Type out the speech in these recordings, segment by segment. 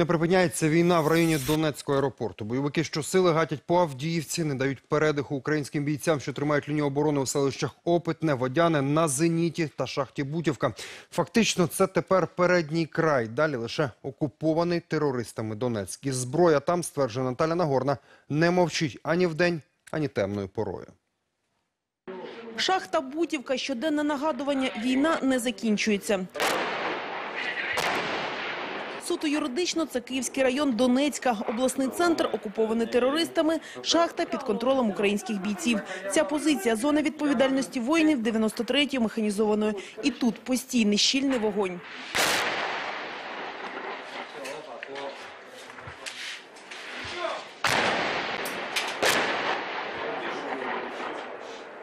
Не припиняється війна в районі Донецького аеропорту. Бойовики щосили гатять по Авдіївці, не дають передиху українським бійцям, що тримають лінію оборони у селищах Опитне, Водяне, на Зеніті та шахті Бутівка. Фактично, це тепер передній край. Далі лише окупований терористами Донецьк. І зброя там, стверджує Наталя Нагорна, не мовчить ані вдень, ані темною порою. Шахта Бутівка, щоденне нагадування, війна не закінчується. Суто юридично це Київський район Донецька, обласний центр окупований терористами, шахта під контролем українських бійців. Ця позиція – зона відповідальності воїнів 93-ї механізованої. І тут постійний щільний вогонь.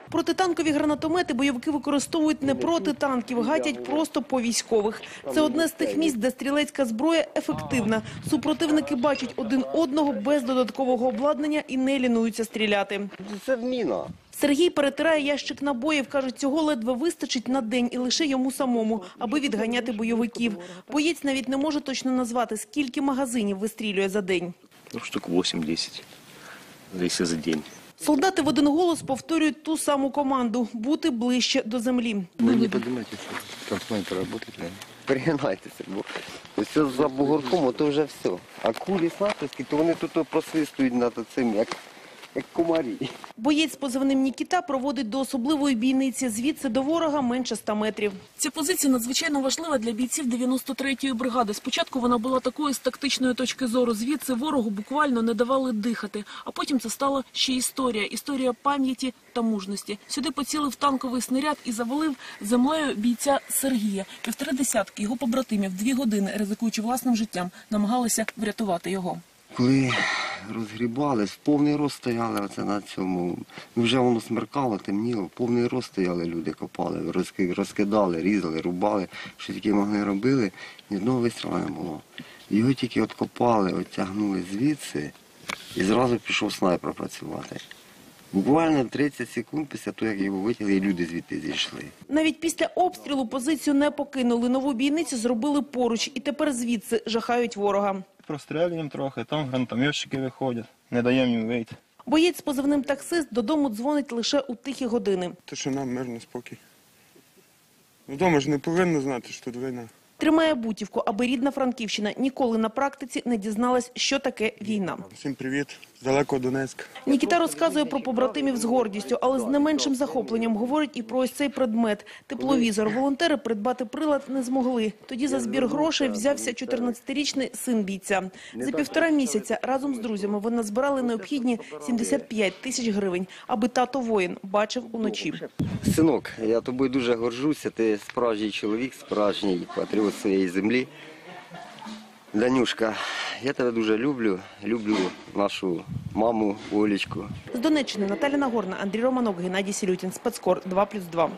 Протитанкові гранатомети бойовики використовують не проти танків, гатять просто по військових. Це одне з тих місць, де стрілецька зброя ефективна. Супротивники бачать один одного без додаткового обладнання і не лінуються стріляти. Це міна. Сергій перетирає ящик набоїв. Каже, цього ледве вистачить на день і лише йому самому, аби відганяти бойовиків. Боєць навіть не може точно назвати, скільки магазинів вистрілює за день. Ну, штук 8-10, если за день. Солдати в один голос повторюють ту саму команду – бути ближче до землі. Ви не поднимайтесь, там с вами поработать. Пригинайтеся, бо все за бугорком, то вже все. А кулі снайперські, то вони тут просвистують над цим, як, як комарі. Боєць з позивним Нікіта проводить до особливої бійниці. Звідси до ворога менше 100 метрів. Ця позиція надзвичайно важлива для бійців 93-ї бригади. Спочатку вона була такою з тактичної точки зору. Звідси ворогу буквально не давали дихати. А потім це стала ще історія. Історія пам'яті та мужності. Сюди поцілив танковий снаряд і завалив землею бійця Сергія. Півтори десятки його побратимів дві години, ризикуючи власним життям, намагалися врятувати його. Коли розгрібали, в повний рост стояли оце на цьому. Вже воно смеркало, темніло, в повний рост стояли люди, копали, розки- розкидали, різали, рубали, що тільки могли робили, ні одного вистрілу не було. Його тільки от копали, оттягнули звідси і зразу пішов снайпер працювати. Буквально 30 секунд після того, як його витягли, і люди звідти зійшли. Навіть після обстрілу позицію не покинули. Нову бійницю зробили поруч. І тепер звідси жахають ворога. Прострелюємо трохи, там гранатометчики виходять, не даємо їм вийти. Боєць з позивним таксист додому дзвонить лише у тихі години. Тишина, мирний спокій. Вдома ж не повинно знати, що тут війна. Тримає Бутівку, аби рідна Франківщина ніколи на практиці не дізналась, що таке війна. Всім привіт, з далекого Донецька. Нікіта розказує про побратимів з гордістю, але з не меншим захопленням говорить і про ось цей предмет – тепловізор. Волонтери придбати прилад не змогли. Тоді за збір грошей взявся 14-річний син бійця. За півтора місяця разом з друзями вони збирали необхідні 75 тисяч гривень, аби тато воїн бачив уночі. Синок, я тобою дуже горжуся. Ти справжній чоловік, справжній патріот своєї землі. Данюшка, я тебе дуже люблю. Люблю нашу маму Олечку. З Донеччини Наталя Нагорна, Андрій Романок, Геннадій Сілютін. Спецкор 2+,2.